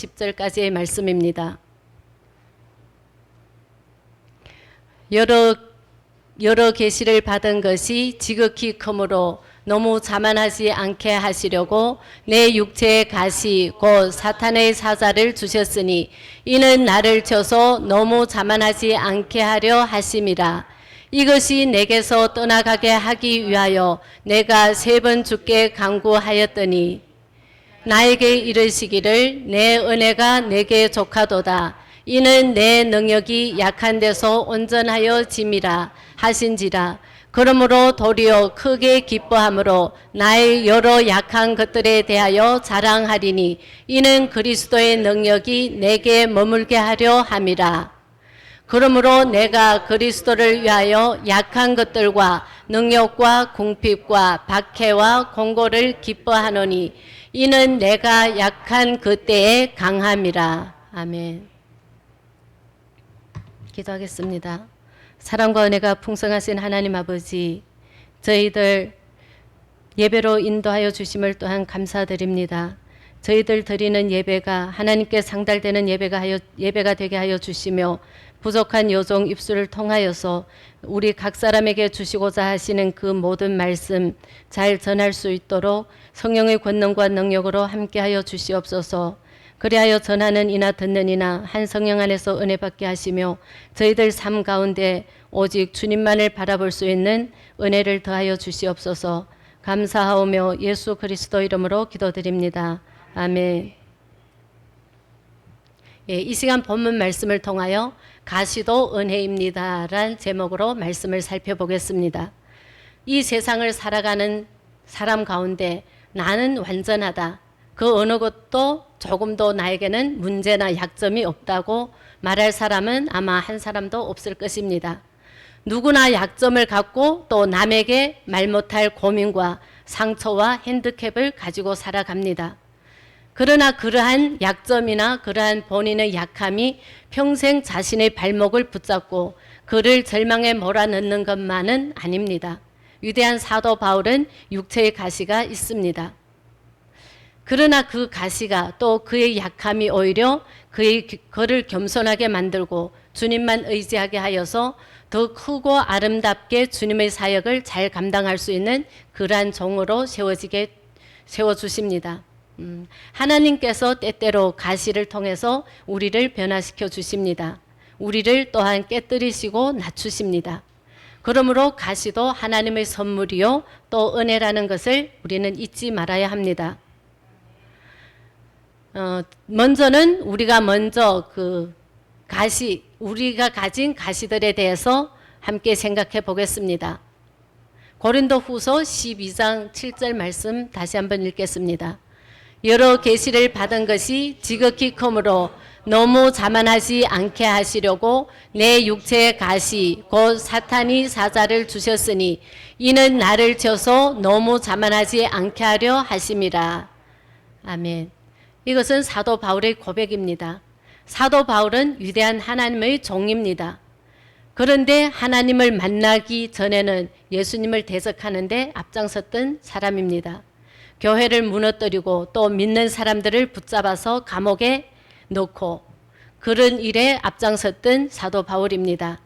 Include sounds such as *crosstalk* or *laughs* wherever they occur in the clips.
10절까지의 말씀입니다. 여러 여러 계시를 받은 것이 지극히 크므로 너무 자만하지 않게 하시려고 내 육체의 가시 곧 사탄의 사자를 주셨으니 이는 나를 쳐서 너무 자만하지 않게 하려 하심이라 이것이 내게서 떠나가게 하기 위하여 내가 세 번 죽게 강구하였더니 나에게 이르시기를 내 은혜가 내게 족하도다. 이는 내 능력이 약한 데서 온전하여 짐이라 하신지라. 그러므로 도리어 크게 기뻐함으로 나의 여러 약한 것들에 대하여 자랑하리니 이는 그리스도의 능력이 내게 머물게 하려 함이라. 그러므로 내가 그리스도를 위하여 약한 것들과 능력과 궁핍과 박해와 공고를 기뻐하노니 이는 내가 약한 그때의 강함이라. 아멘. 기도하겠습니다. 사랑과 은혜가 풍성하신 하나님 아버지, 저희들 예배로 인도하여 주심을 또한 감사드립니다. 저희들 드리는 예배가 하나님께 상달되는 예배가 하여 예배가 되게 하여 주시며 부족한 요종 입술을 통하여서 우리 각 사람에게 주시고자 하시는 그 모든 말씀 잘 전할 수 있도록 성령의 권능과 능력으로 함께하여 주시옵소서. 그리하여 전하는 이나 듣는 이나 한 성령 안에서 은혜 받게 하시며 저희들 삶 가운데 오직 주님만을 바라볼 수 있는 은혜를 더하여 주시옵소서. 감사하오며 예수 그리스도 이름으로 기도드립니다. 아멘. 예, 이 시간 본문 말씀을 통하여 가시도 은혜입니다란 제목으로 말씀을 살펴보겠습니다. 이 세상을 살아가는 사람 가운데 나는 완전하다. 그 어느 것도 조금도 나에게는 문제나 약점이 없다고 말할 사람은 아마 한 사람도 없을 것입니다. 누구나 약점을 갖고 또 남에게 말 못할 고민과 상처와 핸디캡을 가지고 살아갑니다. 그러나 그러한 약점이나 그러한 본인의 약함이 평생 자신의 발목을 붙잡고 그를 절망에 몰아넣는 것만은 아닙니다. 위대한 사도 바울은 육체의 가시가 있습니다. 그러나 그 가시가 또 그의 약함이 오히려 그의 그를 겸손하게 만들고 주님만 의지하게 하여서 더 크고 아름답게 주님의 사역을 잘 감당할 수 있는 그러한 종으로 세워지게 세워 주십니다. 음, 하나님께서 때때로 가시를 통해서 우리를 변화시켜 주십니다. 우리를 또한 깨뜨리시고 낮추십니다. 그러므로 가시도 하나님의 선물이요 또 은혜라는 것을 우리는 잊지 말아야 합니다. 어, 먼저는 우리가 먼저 그 가시 우리가 가진 가시들에 대해서 함께 생각해 보겠습니다. 고린도 후서 12장 7절 말씀 다시 한번 읽겠습니다. 여러 계시를 받은 것이 지극히 크므로 너무 자만하지 않게 하시려고 내 육체의 가시 곧 사탄이 사자를 주셨으니 이는 나를 쳐서 너무 자만하지 않게 하려 하심이라. 아멘. 이것은 사도 바울의 고백입니다. 사도 바울은 위대한 하나님의 종입니다. 그런데 하나님을 만나기 전에는 예수님을 대적하는데 앞장섰던 사람입니다. 교회를 무너뜨리고 또 믿는 사람들을 붙잡아서 감옥에 넣고 그런 일에 앞장섰던 사도 바울입니다.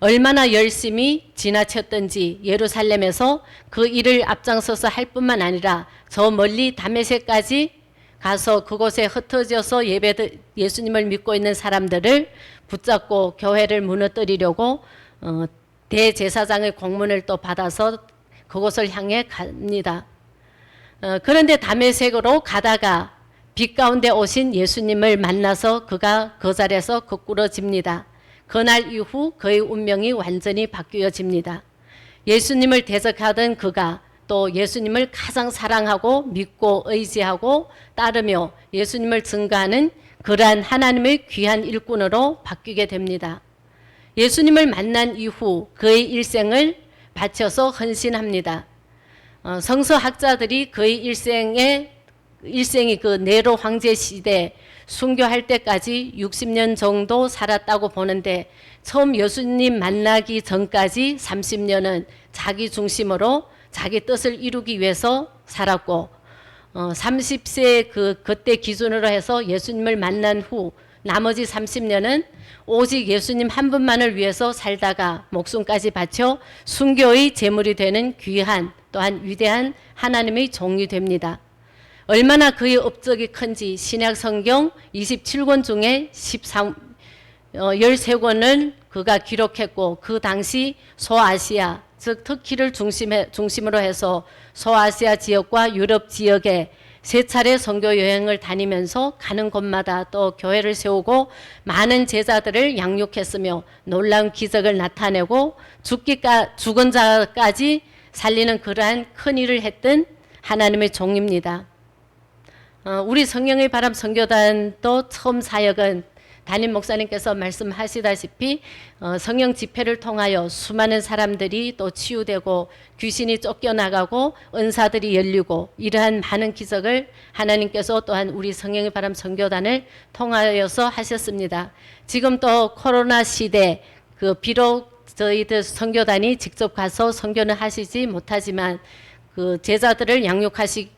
얼마나 열심히 지나쳤던지 예루살렘에서 그 일을 앞장서서 할 뿐만 아니라 저 멀리 다메섹까지 가서 그곳에 흩어져서 예배 예수님을 믿고 있는 사람들을 붙잡고 교회를 무너뜨리려고 어, 대제사장의 공문을 또 받아서 그곳을 향해 갑니다. 어, 그런데 담에색으로 가다가 빛 가운데 오신 예수님을 만나서 그가 그 자리에서 거꾸러집니다. 그날 이후 그의 운명이 완전히 바뀌어집니다. 예수님을 대적하던 그가 또 예수님을 가장 사랑하고 믿고 의지하고 따르며 예수님을 증거하는 그러한 하나님의 귀한 일꾼으로 바뀌게 됩니다. 예수님을 만난 이후 그의 일생을 바쳐서 헌신합니다. 어, 성서학자들이 그의 일생의 일생이 그 네로 황제 시대 순교할 때까지 60년 정도 살았다고 보는데 처음 예수님 만나기 전까지 30년은 자기 중심으로 자기 뜻을 이루기 위해서 살았고 어, 30세 그 그때 기준으로 해서 예수님을 만난 후 나머지 30년은 오직 예수님 한 분만을 위해서 살다가 목숨까지 바쳐 순교의 제물이 되는 귀한 또한 위대한 하나님의 종이 됩니다. 얼마나 그의 업적이 큰지 신약 성경 27권 중에 13 어, 13권을 그가 기록했고 그 당시 소아시아 즉 터키를 중심에, 중심으로 해서 소아시아 지역과 유럽 지역에 세 차례 선교 여행을 다니면서 가는 곳마다 또 교회를 세우고 많은 제자들을 양육했으며 놀라운 기적을 나타내고 죽기까 죽은 자까지 살리는 그러한 큰 일을 했던 하나님의 종입니다. 어, 우리 성령의 바람 선교단도 처음 사역은 담임 목사님께서 말씀하시다시피 어, 성령 집회를 통하여 수많은 사람들이 또 치유되고 귀신이 쫓겨나가고 은사들이 열리고 이러한 많은 기적을 하나님께서 또한 우리 성령의 바람 선교단을 통하여서 하셨습니다. 지금 또 코로나 시대 그 비록 저희들 선교단이 직접 가서 선교는 하시지 못하지만 그 제자들을 양육하시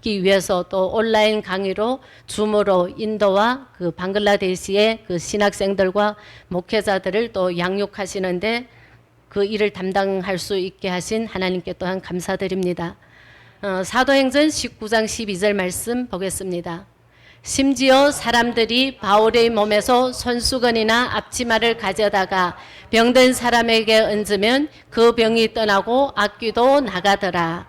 기 위해서 또 온라인 강의로 줌으로 인도와 그 방글라데시의 그 신학생들과 목회자들을 또 양육하시는데 그 일을 담당할 수 있게 하신 하나님께 또한 감사드립니다. 어, 사도행전 19장 12절 말씀 보겠습니다. 심지어 사람들이 바울의 몸에서 손수건이나 앞치마를 가져다가 병든 사람에게 얹으면 그 병이 떠나고 악귀도 나가더라.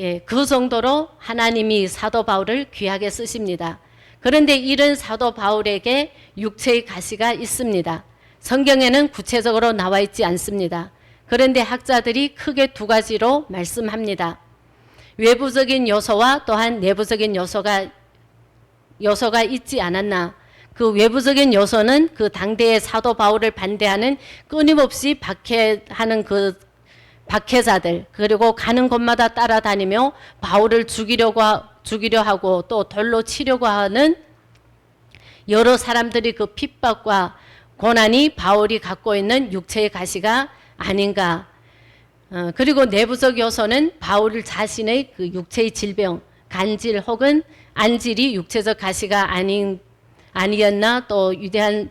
예, 그 정도로 하나님이 사도 바울을 귀하게 쓰십니다. 그런데 이런 사도 바울에게 육체의 가시가 있습니다. 성경에는 구체적으로 나와 있지 않습니다. 그런데 학자들이 크게 두 가지로 말씀합니다. 외부적인 요소와 또한 내부적인 요소가 요소가 있지 않았나. 그 외부적인 요소는 그 당대의 사도 바울을 반대하는 끊임없이 박해하는 그 박해자들 그리고 가는 곳마다 따라다니며 바울을 죽이려고 하, 죽이려 하고 또 돌로 치려고 하는 여러 사람들이 그 핍박과 고난이 바울이 갖고 있는 육체의 가시가 아닌가. 어, 그리고 내부적 요소는 바울 자신의 그 육체의 질병, 간질 혹은 안질이 육체적 가시가 아닌 아니었나 또 위대한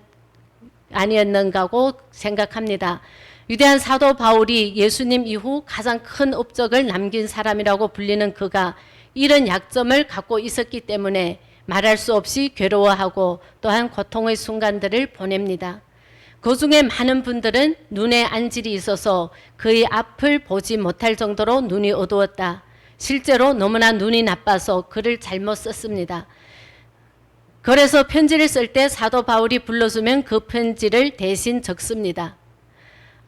아니었는가고 생각합니다. 위대한 사도 바울이 예수님 이후 가장 큰 업적을 남긴 사람이라고 불리는 그가 이런 약점을 갖고 있었기 때문에 말할 수 없이 괴로워하고 또한 고통의 순간들을 보냅니다. 그 중에 많은 분들은 눈에 안질이 있어서 그의 앞을 보지 못할 정도로 눈이 어두웠다. 실제로 너무나 눈이 나빠서 글을 잘못 썼습니다. 그래서 편지를 쓸 때 사도 바울이 불러주면 그 편지를 대신 적습니다.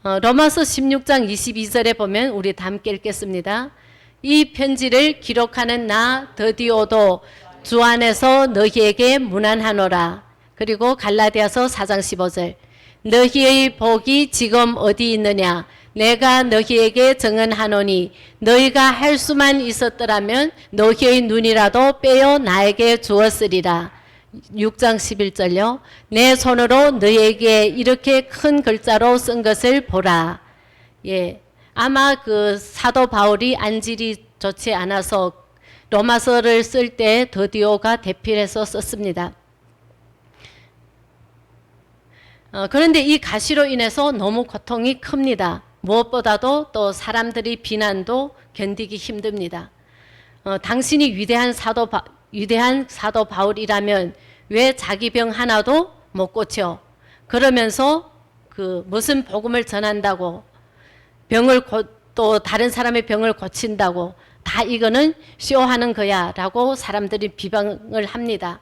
어, 로마서 16장 22절에 보면 우리 다 함께 읽겠습니다. 이 편지를 기록하는 나 드디오도 주 안에서 너희에게 무난하노라. 그리고 갈라디아서 4장 15절. 너희의 복이 지금 어디 있느냐? 내가 너희에게 정언하노니 너희가 할 수만 있었더라면 너희의 눈이라도 빼어 나에게 주었으리라. 6장 11절요. 내 손으로 너에게 이렇게 큰 글자로 쓴 것을 보라. 예. 아마 그 사도 바울이 안질이 좋지 않아서 로마서를 쓸 때 더디오가 대필해서 썼습니다. 어, 그런데 이 가시로 인해서 너무 고통이 큽니다. 무엇보다도 또 사람들이 비난도 견디기 힘듭니다. 어, 당신이 위대한 사도 바, 위대한 사도 바울이라면 왜 자기 병 하나도 못 고쳐? 그러면서 그 무슨 복음을 전한다고 병을 고, 또 다른 사람의 병을 고친다고 다 이거는 쇼하는 거야라고 사람들이 비방을 합니다.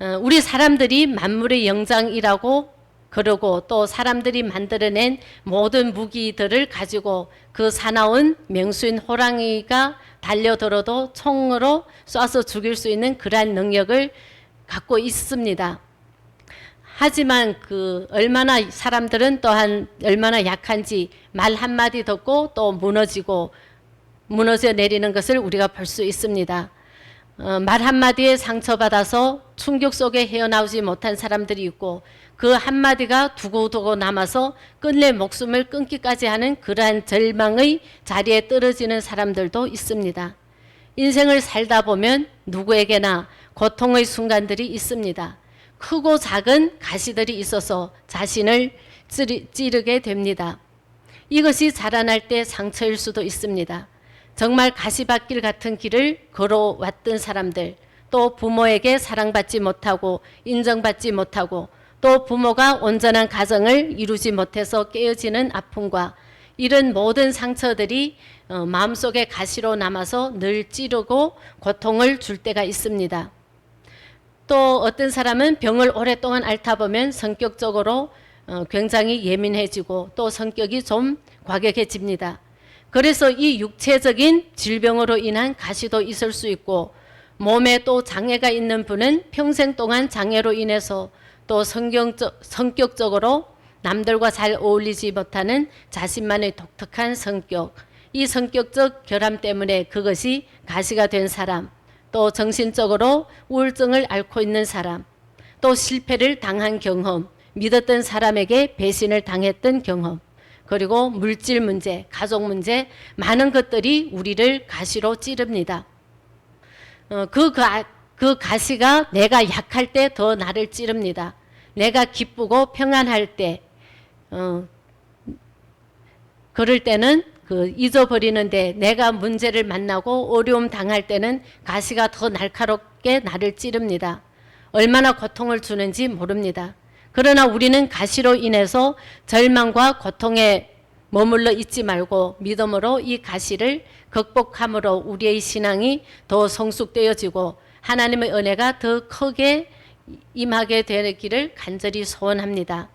어, 우리 사람들이 만물의 영장이라고 그러고 또 사람들이 만들어낸 모든 무기들을 가지고 그 사나운 명수인 호랑이가 달려들어도 총으로 쏴서 죽일 수 있는 그러한 능력을 갖고 있습니다. 하지만 그 얼마나 사람들은 또한 얼마나 약한지 말 한마디 듣고 또 무너지고 무너져 내리는 것을 우리가 볼 수 있습니다. 어, 말 한마디에 상처받아서 충격 속에 헤어나오지 못한 사람들이 있고 그 한마디가 두고두고 남아서 끝내 목숨을 끊기까지 하는 그러한 절망의 자리에 떨어지는 사람들도 있습니다. 인생을 살다 보면 누구에게나 고통의 순간들이 있습니다. 크고 작은 가시들이 있어서 자신을 찌르, 찌르게 됩니다. 이것이 자라날 때 상처일 수도 있습니다. 정말 가시밭길 같은 길을 걸어왔던 사람들, 또 부모에게 사랑받지 못하고 인정받지 못하고 또 부모가 온전한 가정을 이루지 못해서 깨어지는 아픔과 이런 모든 상처들이 어, 마음속에 가시로 남아서 늘 찌르고 고통을 줄 때가 있습니다. 또 어떤 사람은 병을 오랫동안 앓다 보면 성격적으로 어, 굉장히 예민해지고 또 성격이 좀 과격해집니다. 그래서 이 육체적인 질병으로 인한 가시도 있을 수 있고 몸에 또 장애가 있는 분은 평생 동안 장애로 인해서 또 성경적, 성격적으로 남들과 잘 어울리지 못하는 자신만의 독특한 성격, 이 성격적 결함 때문에 그것이 가시가 된 사람, 또 정신적으로 우울증을 앓고 있는 사람, 또 실패를 당한 경험, 믿었던 사람에게 배신을 당했던 경험, 그리고 물질 문제, 가족 문제, 많은 것들이 우리를 가시로 찌릅니다. 어, 그, 가, 그 가시가 내가 약할 때 더 나를 찌릅니다. 내가 기쁘고 평안할 때, 어, 그럴 때는 그 잊어버리는데 내가 문제를 만나고 어려움 당할 때는 가시가 더 날카롭게 나를 찌릅니다. 얼마나 고통을 주는지 모릅니다. 그러나 우리는 가시로 인해서 절망과 고통에 머물러 있지 말고 믿음으로 이 가시를 극복함으로 우리의 신앙이 더 성숙되어지고 하나님의 은혜가 더 크게 임하게 되기를 간절히 소원합니다.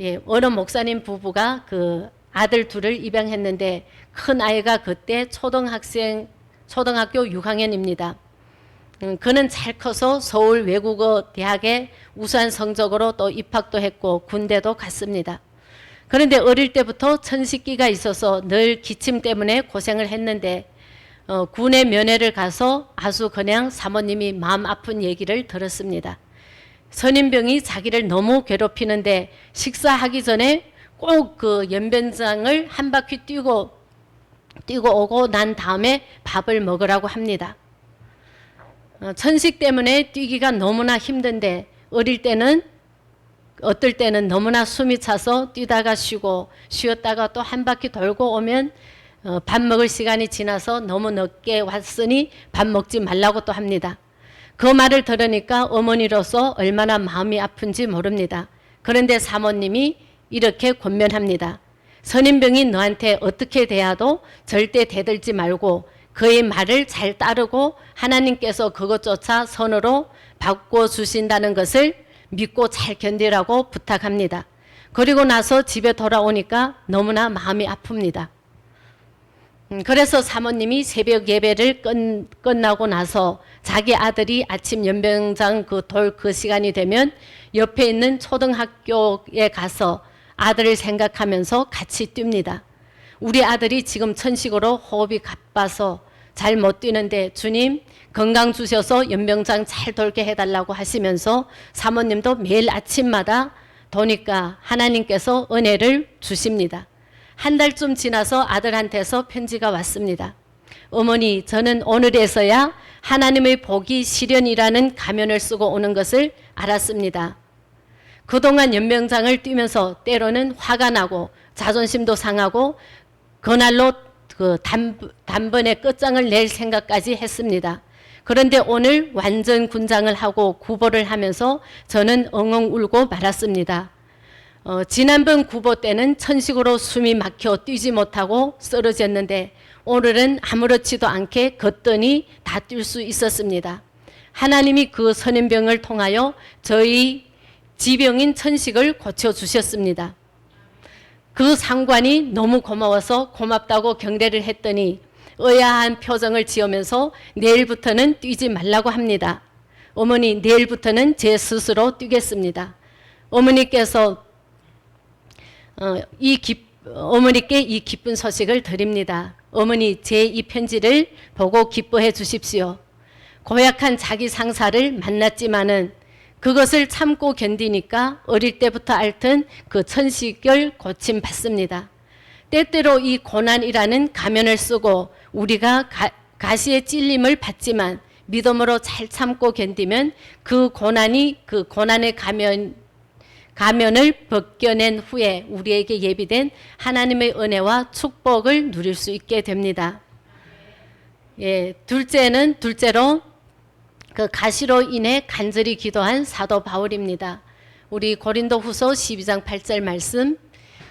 예, 어느 목사님 부부가 그 아들 둘을 입양했는데 큰 아이가 그때 초등학생 초등학교 6학년입니다. 음, 그는 잘 커서 서울 외국어 대학에 우수한 성적으로 또 입학도 했고 군대도 갔습니다. 그런데 어릴 때부터 천식기가 있어서 늘 기침 때문에 고생을 했는데 어, 군의 면회를 가서 아수 그냥 사모님이 마음 아픈 얘기를 들었습니다. 선임병이 자기를 너무 괴롭히는데 식사하기 전에 꼭 그 연변장을 한 바퀴 뛰고 뛰고 오고 난 다음에 밥을 먹으라고 합니다. 어, 천식 때문에 뛰기가 너무나 힘든데 어릴 때는 어떨 때는 너무나 숨이 차서 뛰다가 쉬고 쉬었다가 또 한 바퀴 돌고 오면 어, 밥 먹을 시간이 지나서 너무 늦게 왔으니 밥 먹지 말라고 또 합니다. 그 말을 들으니까 어머니로서 얼마나 마음이 아픈지 모릅니다. 그런데 사모님이 이렇게 권면합니다. 선임병이 너한테 어떻게 대해도 절대 대들지 말고 그의 말을 잘 따르고 하나님께서 그것조차 선으로 바꿔 주신다는 것을 믿고 잘 견디라고 부탁합니다. 그리고 나서 집에 돌아오니까 너무나 마음이 아픕니다. 음, 그래서 사모님이 새벽 예배를 끝, 끝나고 나서 자기 아들이 아침 연병장 그돌그 시간이 되면 옆에 있는 초등학교에 가서 아들을 생각하면서 같이 뜁니다. 우리 아들이 지금 천식으로 호흡이 가빠서 잘 못 뛰는데 주님 건강 주셔서 연병장 잘 돌게 해달라고 하시면서 사모님도 매일 아침마다 도니까 하나님께서 은혜를 주십니다. 한 달쯤 지나서 아들한테서 편지가 왔습니다. 어머니, 저는 오늘에서야 하나님의 복이 실현이라는 가면을 쓰고 오는 것을 알았습니다. 그동안 연명장을 뛰면서 때로는 화가 나고 자존심도 상하고 그날로 그 단, 단번에 끝장을 낼 생각까지 했습니다. 그런데 오늘 완전 군장을 하고 구보를 하면서 저는 엉엉 울고 말았습니다. 어, 지난번 구보 때는 천식으로 숨이 막혀 뛰지 못하고 쓰러졌는데 오늘은 아무렇지도 않게 걷더니 다 뛸 수 있었습니다. 하나님이 그 선인병을 통하여 저희 지병인 천식을 고쳐주셨습니다. 그 상관이 너무 고마워서 고맙다고 경례를 했더니 의아한 표정을 지으면서 내일부터는 뛰지 말라고 합니다. 어머니, 내일부터는 제 스스로 뛰겠습니다. 어머니께서 어, 이 기, 어머니께 이 기쁜 소식을 드립니다. 어머니, 제 이 편지를 보고 기뻐해 주십시오. 고약한 자기 상사를 만났지만은 그것을 참고 견디니까 어릴 때부터 앓던 그 천식을 고침 받습니다. 때때로 이 고난이라는 가면을 쓰고 우리가 가, 가시의 찔림을 받지만 믿음으로 잘 참고 견디면 그 고난이 그 고난의 가면 가면을 벗겨낸 후에 우리에게 예비된 하나님의 은혜와 축복을 누릴 수 있게 됩니다. 예, 둘째는 둘째로 그 가시로 인해 간절히 기도한 사도 바울입니다. 우리 고린도후서 12장 8절 말씀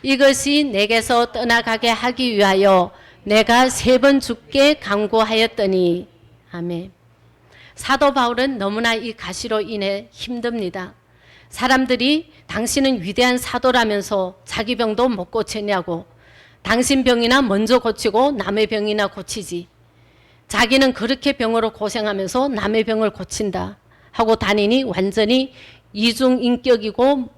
이것이 내게서 떠나가게 하기 위하여 내가 세 번 죽게 강구하였더니 아멘. 사도 바울은 너무나 이 가시로 인해 힘듭니다. 사람들이 당신은 위대한 사도라면서 자기 병도 못 고쳤냐고 당신 병이나 먼저 고치고 남의 병이나 고치지 자기는 그렇게 병으로 고생하면서 남의 병을 고친다 하고 다니니 완전히 이중 인격이고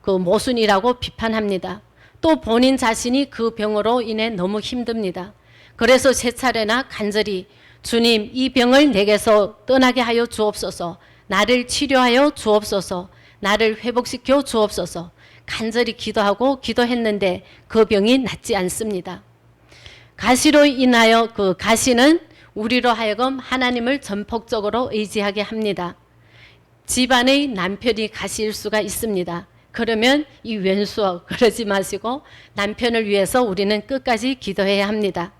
그 모순이라고 비판합니다. 또 본인 자신이 그 병으로 인해 너무 힘듭니다. 그래서 세 차례나 간절히 주님 이 병을 내게서 떠나게 하여 주옵소서 나를 치료하여 주옵소서 나를 회복시켜 주옵소서 간절히 기도하고 기도했는데 그 병이 낫지 않습니다. 가시로 인하여 그 가시는 우리로 하여금 하나님을 전폭적으로 의지하게 합니다. 집안의 남편이 가시일 수가 있습니다. 그러면 이 왼수어 *laughs* 그러지 마시고 남편을 위해서 우리는 끝까지 기도해야 합니다.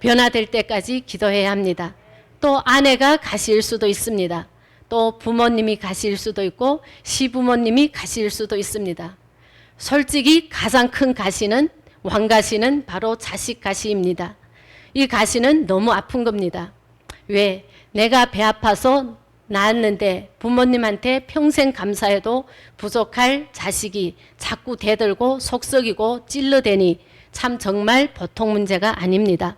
변화될 때까지 기도해야 합니다. 또 아내가 가시일 수도 있습니다. 또 부모님이 가시일 수도 있고 시부모님이 가시일 수도 있습니다. 솔직히 가장 큰 가시는 왕가시는 바로 자식 가시입니다. 이 가시는 너무 아픈 겁니다. 왜? 내가 배 아파서 낳았는데 부모님한테 평생 감사해도 부족할 자식이 자꾸 대들고 속썩이고 찔러대니 참 정말 보통 문제가 아닙니다.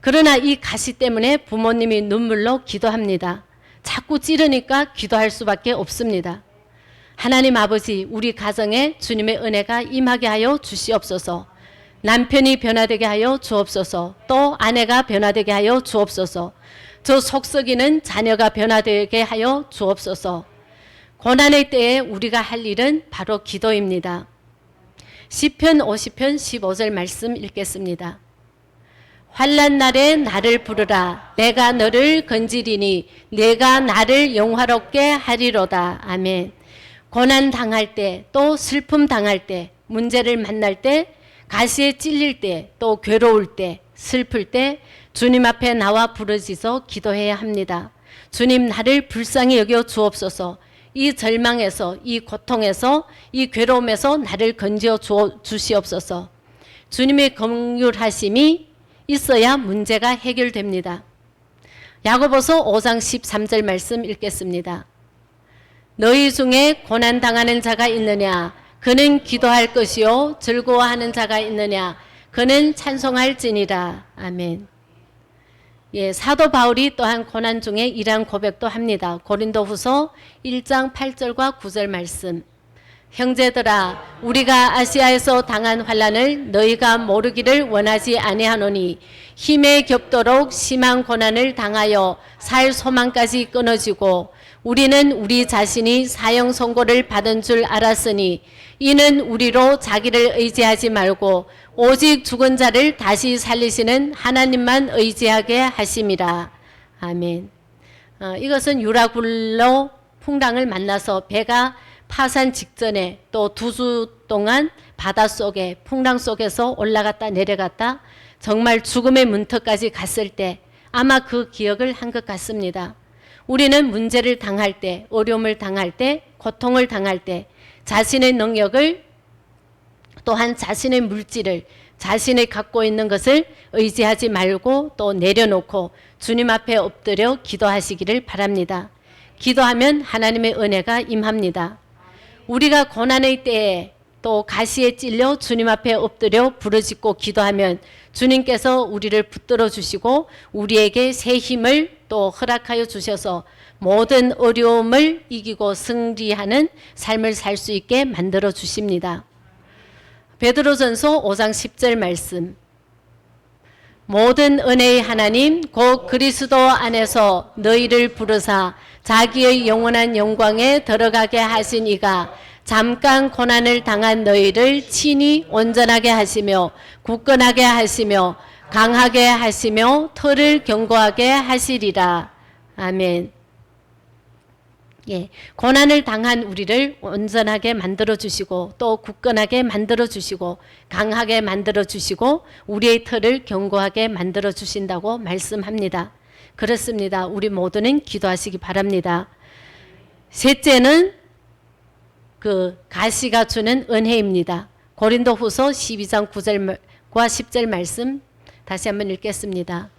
그러나 이 가시 때문에 부모님이 눈물로 기도합니다. 자꾸 찌르니까 기도할 수밖에 없습니다. 하나님 아버지, 우리 가정에 주님의 은혜가 임하게 하여 주시옵소서. 남편이 변화되게 하여 주옵소서. 또 아내가 변화되게 하여 주옵소서. 저 속썩이는 자녀가 변화되게 하여 주옵소서. 고난의 때에 우리가 할 일은 바로 기도입니다. 시편 50편 15절 말씀 읽겠습니다. 환란 날에 나를 부르라 내가 너를 건지리니 내가 나를 영화롭게 하리로다 아멘 고난 당할 때 또 슬픔 당할 때 문제를 만날 때 가시에 찔릴 때 또 괴로울 때 슬플 때 주님 앞에 나와 부르짖어 기도해야 합니다 주님 나를 불쌍히 여겨 주옵소서 이 절망에서 이 고통에서 이 괴로움에서 나를 건져 주시옵소서 주님의 긍휼하심이 있어야 문제가 해결됩니다. 야고보서 5장 13절 말씀 읽겠습니다. 너희 중에 고난 당하는 자가 있느냐 그는 기도할 것이요 즐거워하는 자가 있느냐 그는 찬송할지니라. 아멘. 예, 사도 바울이 또한 고난 중에 이러한 고백도 합니다. 고린도후서 1장 8절과 9절 말씀. 형제들아 우리가 아시아에서 당한 환란을 너희가 모르기를 원하지 아니하노니 힘에 겹도록 심한 고난을 당하여 살 소망까지 끊어지고 우리는 우리 자신이 사형 선고를 받은 줄 알았으니 이는 우리로 자기를 의지하지 말고 오직 죽은 자를 다시 살리시는 하나님만 의지하게 하심이라. 아멘. 어, 이것은 유라굴로 풍랑을 만나서 배가 파산 직전에 또 두 주 동안 바닷속에 풍랑 속에서 올라갔다 내려갔다 정말 죽음의 문턱까지 갔을 때 아마 그 기억을 한 것 같습니다. 우리는 문제를 당할 때, 어려움을 당할 때, 고통을 당할 때 자신의 능력을 또한 자신의 물질을 자신이 갖고 있는 것을 의지하지 말고 또 내려놓고 주님 앞에 엎드려 기도하시기를 바랍니다. 기도하면 하나님의 은혜가 임합니다. 우리가 고난의 때에 또 가시에 찔려 주님 앞에 엎드려 부르짖고 기도하면 주님께서 우리를 붙들어 주시고 우리에게 새 힘을 또 허락하여 주셔서 모든 어려움을 이기고 승리하는 삶을 살 수 있게 만들어 주십니다. 베드로전서 5장 10절 말씀 모든 은혜의 하나님 곧 그리스도 안에서 너희를 부르사 자기의 영원한 영광에 들어가게 하신 이가 잠깐 고난을 당한 너희를 친히 온전하게 하시며 굳건하게 하시며 강하게 하시며 털을 견고하게 하시리라. 아멘. 예, 고난을 당한 우리를 온전하게 만들어 주시고 또 굳건하게 만들어 주시고 강하게 만들어 주시고 우리의 털을 견고하게 만들어 주신다고 말씀합니다. 그렇습니다. 우리 모두는 기도하시기 바랍니다. 셋째는 그 가시가 주는 은혜입니다. 고린도후서 12장 9절과 10절 말씀 다시 한번 읽겠습니다.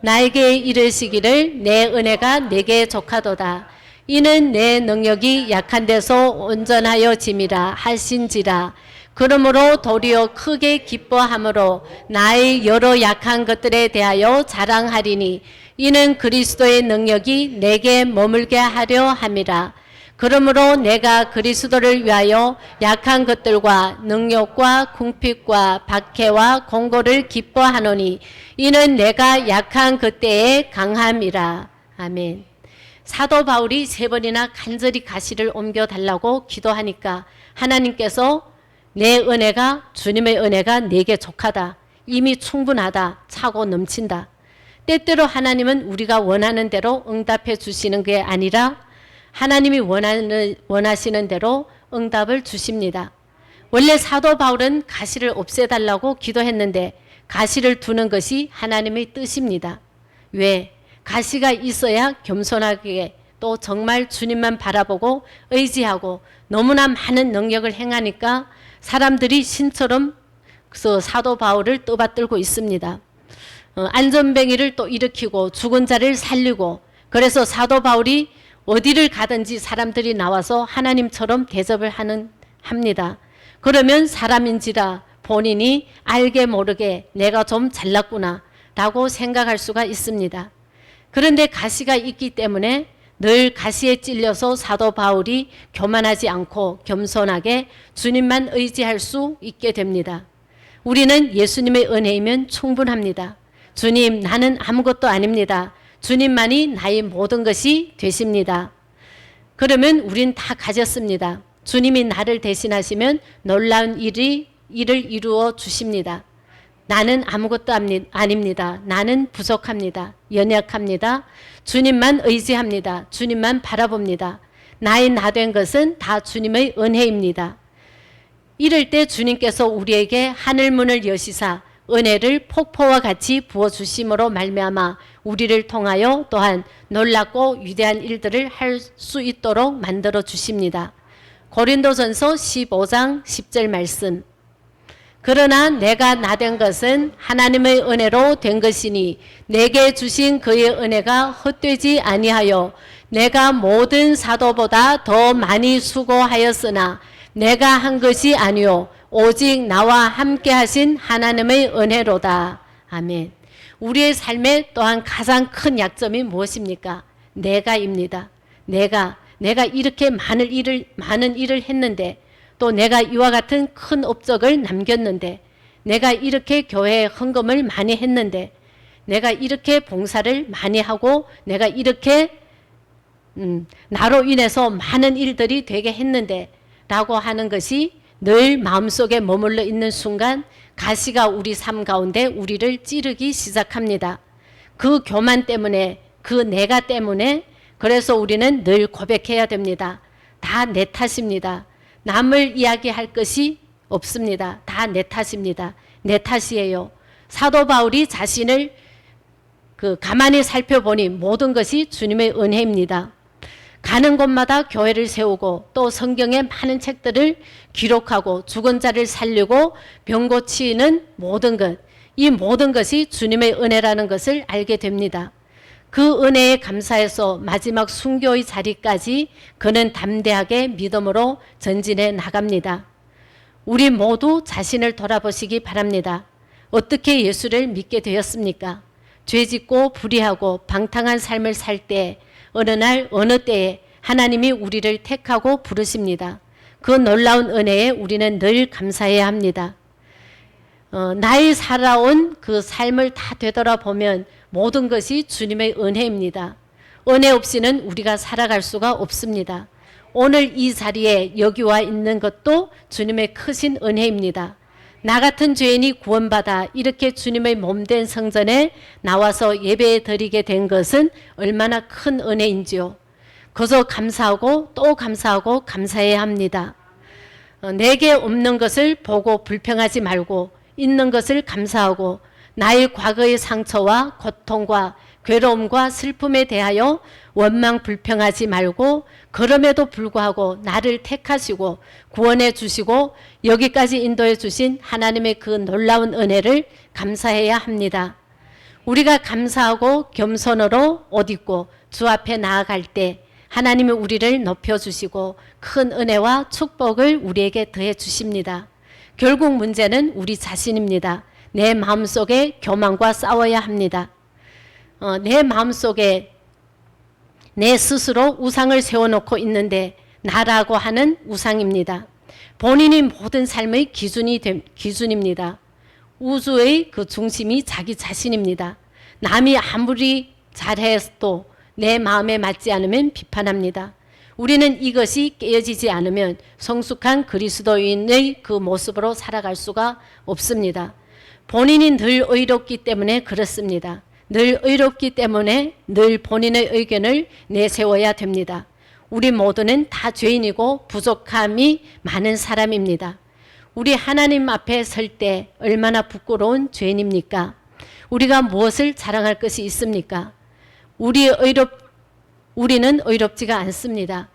나에게 이르시기를 내 은혜가 내게 족하도다. 이는 내 능력이 약한 데서 온전하여 짐이라 하신지라. 그러므로 도리어 크게 기뻐함으로 나의 여러 약한 것들에 대하여 자랑하리니 이는 그리스도의 능력이 내게 머물게 하려 함이라. 그러므로 내가 그리스도를 위하여 약한 것들과 능력과 궁핍과 박해와 공고를 기뻐하노니 이는 내가 약한 그때의 강함이라. 아멘. 사도 바울이 세 번이나 간절히 가시를 옮겨 달라고 기도하니까 하나님께서 내 은혜가 주님의 은혜가 내게 족하다. 이미 충분하다. 차고 넘친다. 때때로 하나님은 우리가 원하는 대로 응답해 주시는 게 아니라 하나님이 원하는, 원하시는 대로 응답을 주십니다. 원래 사도 바울은 가시를 없애달라고 기도했는데 가시를 두는 것이 하나님의 뜻입니다. 왜? 가시가 있어야 겸손하게 또 정말 주님만 바라보고 의지하고 너무나 많은 능력을 행하니까 사람들이 신처럼 그 사도 바울을 떠받들고 있습니다. 어, 안전뱅이를 또 일으키고 죽은 자를 살리고 그래서 사도 바울이 어디를 가든지 사람들이 나와서 하나님처럼 대접을 하는 합니다. 그러면 사람인지라 본인이 알게 모르게 내가 좀 잘났구나 라고 생각할 수가 있습니다. 그런데 가시가 있기 때문에 늘 가시에 찔려서 사도 바울이 교만하지 않고 겸손하게 주님만 의지할 수 있게 됩니다. 우리는 예수님의 은혜이면 충분합니다. 주님, 나는 아무것도 아닙니다. 주님만이 나의 모든 것이 되십니다. 그러면 우린 다 가졌습니다. 주님이 나를 대신하시면 놀라운 일이 일을 이루어 주십니다. 나는 아무것도 아닙니다. 나는 부족합니다. 연약합니다. 주님만 의지합니다. 주님만 바라봅니다. 나의 나 된 것은 다 주님의 은혜입니다. 이럴 때 주님께서 우리에게 하늘문을 여시사 은혜를 폭포와 같이 부어 주심으로 말미암아 우리를 통하여 또한 놀랍고 위대한 일들을 할 수 있도록 만들어 주십니다. 고린도전서 15장 10절 말씀. 그러나 내가 나 된 것은 하나님의 은혜로 된 것이니 내게 주신 그의 은혜가 헛되지 아니하여 내가 모든 사도보다 더 많이 수고하였으나 내가 한 것이 아니요 오직 나와 함께 하신 하나님의 은혜로다. 아멘. 우리의 삶에 또한 가장 큰 약점이 무엇입니까? 내가입니다. 내가 내가 이렇게 많은 일을 많은 일을 했는데 또 내가 이와 같은 큰 업적을 남겼는데 내가 이렇게 교회에 헌금을 많이 했는데 내가 이렇게 봉사를 많이 하고 내가 이렇게 음, 나로 인해서 많은 일들이 되게 했는데 라고 하는 것이 늘 마음속에 머물러 있는 순간 가시가 우리 삶 가운데 우리를 찌르기 시작합니다. 그 교만 때문에 그 내가 때문에 그래서 우리는 늘 고백해야 됩니다. 다 내 탓입니다. 남을 이야기할 것이 없습니다. 다 내 탓입니다. 내 탓이에요. 사도 바울이 자신을 그 가만히 살펴보니 모든 것이 주님의 은혜입니다. 가는 곳마다 교회를 세우고 또 성경의 많은 책들을 기록하고 죽은 자를 살리고 병 고치는 모든 것, 이 모든 것이 주님의 은혜라는 것을 알게 됩니다. 그 은혜에 감사해서 마지막 순교의 자리까지 그는 담대하게 믿음으로 전진해 나갑니다. 우리 모두 자신을 돌아보시기 바랍니다. 어떻게 예수를 믿게 되었습니까? 죄 짓고 불의하고 방탕한 삶을 살 때 어느 날 어느 때에 하나님이 우리를 택하고 부르십니다. 그 놀라운 은혜에 우리는 늘 감사해야 합니다. 어, 나의 살아온 그 삶을 다 되돌아보면 모든 것이 주님의 은혜입니다. 은혜 없이는 우리가 살아갈 수가 없습니다. 오늘 이 자리에 여기 와 있는 것도 주님의 크신 은혜입니다. 나 같은 죄인이 구원받아 이렇게 주님의 몸된 성전에 나와서 예배 드리게 된 것은 얼마나 큰 은혜인지요. 그저 감사하고 또 감사하고 감사해야 합니다. 어, 내게 없는 것을 보고 불평하지 말고 있는 것을 감사하고 나의 과거의 상처와 고통과 괴로움과 슬픔에 대하여 원망 불평하지 말고 그럼에도 불구하고 나를 택하시고 구원해 주시고 여기까지 인도해 주신 하나님의 그 놀라운 은혜를 감사해야 합니다. 우리가 감사하고 겸손으로 옷 입고 주 앞에 나아갈 때 하나님이 우리를 높여 주시고 큰 은혜와 축복을 우리에게 더해 주십니다. 결국 문제는 우리 자신입니다. 내 마음속에 교만과 싸워야 합니다. 어, 내 마음속에 내 스스로 우상을 세워놓고 있는데 나라고 하는 우상입니다. 본인이 모든 삶의 기준이 됨- 기준입니다. 우주의 그 중심이 자기 자신입니다. 남이 아무리 잘해도 내 마음에 맞지 않으면 비판합니다. 우리는 이것이 깨어지지 않으면 성숙한 그리스도인의 그 모습으로 살아갈 수가 없습니다. 본인이 늘 의롭기 때문에 그렇습니다. 늘 의롭기 때문에 늘 본인의 의견을 내세워야 됩니다. 우리 모두는 다 죄인이고 부족함이 많은 사람입니다. 우리 하나님 앞에 설 때 얼마나 부끄러운 죄인입니까? 우리가 무엇을 자랑할 것이 있습니까? 우리 의롭 우리는 의롭지가 않습니다.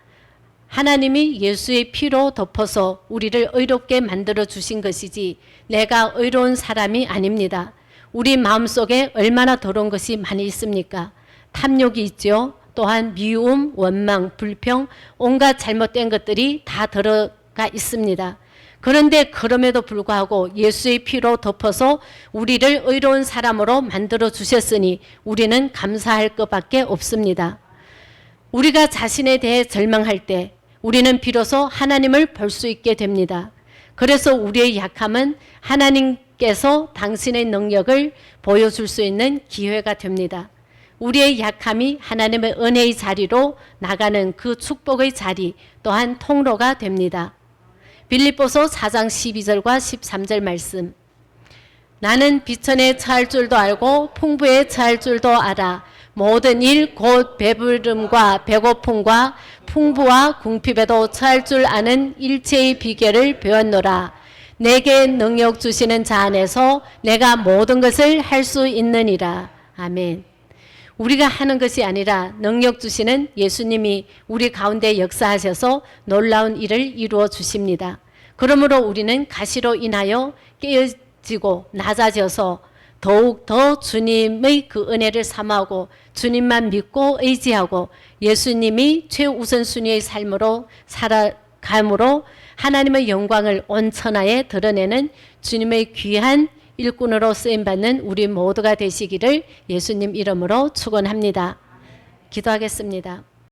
하나님이 예수의 피로 덮어서 우리를 의롭게 만들어 주신 것이지 내가 의로운 사람이 아닙니다. 우리 마음속에 얼마나 더러운 것이 많이 있습니까? 탐욕이 있죠. 또한 미움, 원망, 불평, 온갖 잘못된 것들이 다 들어가 있습니다. 그런데 그럼에도 불구하고 예수의 피로 덮어서 우리를 의로운 사람으로 만들어 주셨으니 우리는 감사할 것밖에 없습니다. 우리가 자신에 대해 절망할 때 우리는 비로소 하나님을 볼 수 있게 됩니다. 그래서 우리의 약함은 하나님 께서 당신의 능력을 보여줄 수 있는 기회가 됩니다. 우리의 약함이 하나님의 은혜의 자리로 나가는 그 축복의 자리 또한 통로가 됩니다. 빌립보서 4장 12절과 13절 말씀. 나는 비천에 처할 줄도 알고 풍부에 처할 줄도 알아. 모든 일 곧 배부름과 배고픔과 풍부와 궁핍에도 처할 줄 아는 일체의 비결을 배웠노라. 내게 능력 주시는 자 안에서 내가 모든 것을 할 수 있느니라. 아멘. 우리가 하는 것이 아니라 능력 주시는 예수님이 우리 가운데 역사하셔서 놀라운 일을 이루어 주십니다. 그러므로 우리는 가시로 인하여 깨어지고 낮아져서 더욱 더 주님의 그 은혜를 삼하고 주님만 믿고 의지하고 예수님이 최우선순위의 삶으로 살아감으로 하나님의 영광을 온 천하에 드러내는 주님의 귀한 일꾼으로 쓰임받는 우리 모두가 되시기를 예수님 이름으로 축원합니다. 기도하겠습니다.